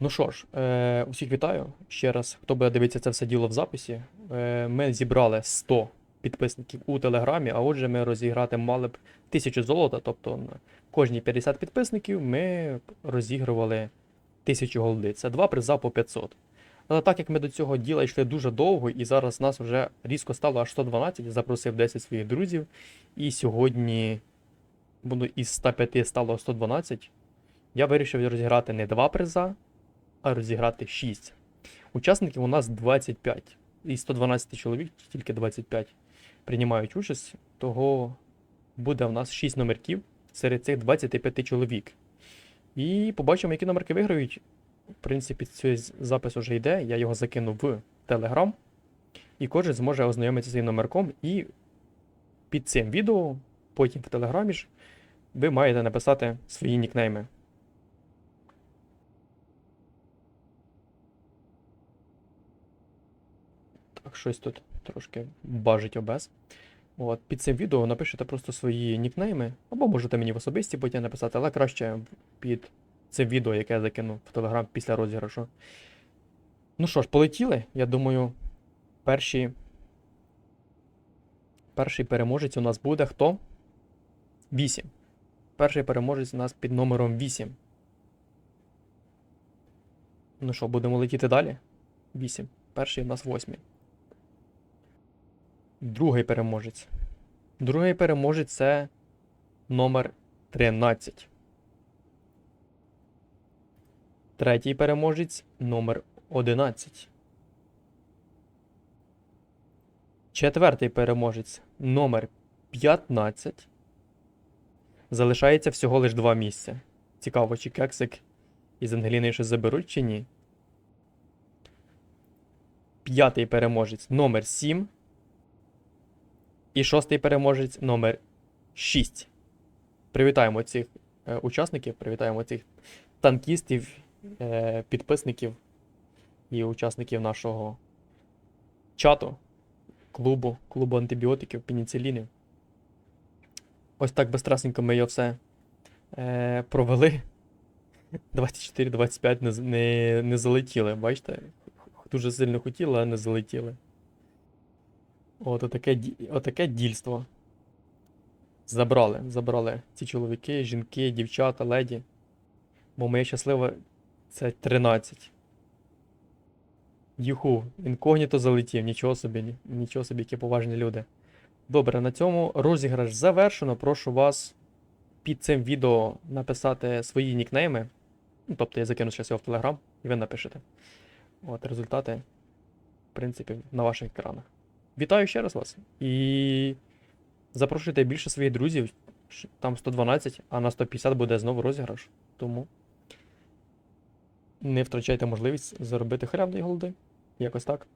Ну що ж, е, усіх вітаю ще раз. Хто буде дивитися це все діло в записі. Е, ми зібрали 100 підписників у Телеграмі, а отже, ми розіграти мали б 1000 золота. Тобто кожні 50 підписників ми розігрували 1000 голди. Це два приза по 500. Але так як ми до цього діла йшли дуже довго, і зараз нас вже різко стало аж 112, запросив 10 своїх друзів. І сьогодні буду із 105 стало 112. Я вирішив розіграти не два приза, а розіграти 6. Учасників у нас 25. Із 112 чоловік тільки 25 приймають участь, того буде в нас 6 номерків серед цих 25 чоловік. І побачимо, які номерки виграють. В принципі, цей запис вже йде, я його закину в Telegram. І кожен зможе ознайомитися з цим номерком. І під цим відео, потім в Телеграмі ж, ви маєте написати свої нікнейми. Щось тут трошки бажить обез. От, під цим відео напишете просто свої нікнейми, або можете мені в особисті потім написати, але краще під цим відео, яке я закину в Телеграм після розіграшу. Ну що ж, полетіли. Я думаю, перші... перший переможець у нас буде хто? 8. Перший переможець у нас під номером 8. Ну що, будемо летіти далі? 8. Перший у нас 8. Другий переможець. Другий переможець це номер 13. Третій переможець номер 11. Четвертий переможець номер 15. Залишається всього лиш два місця. Цікаво, чи кексик із Ангеліною щось заберуть чи ні. П'ятий переможець номер 7. І шостий переможець номер 6. Привітаємо цих е, учасників, привітаємо цих танкістів, е, підписників і учасників нашого чату, клубу, клубу антибіотиків, пеніцилінів. Ось так безстрасненько ми його все е, провели. 24-25 не, не, не залетіли, бачите? Дуже сильно хотіли, але не залетіли. От отаке, отаке дільство. Забрали, забрали ці чоловіки, жінки, дівчата, леді. Бо моє щасливе це 13. Юху, інкогніто залетів, нічого собі, нічого собі, які поважні люди. Добре, на цьому розіграш завершено. Прошу вас під цим відео написати свої нікнейми. Ну, тобто я закину зараз його в Телеграм, і ви напишете. От результати, в принципі, на ваших екранах. Вітаю ще раз вас. І запрошуйте більше своїх друзів. Там 112, а на 150 буде знову розіграш. Тому не втрачайте можливість заробити халявної голди. Якось так.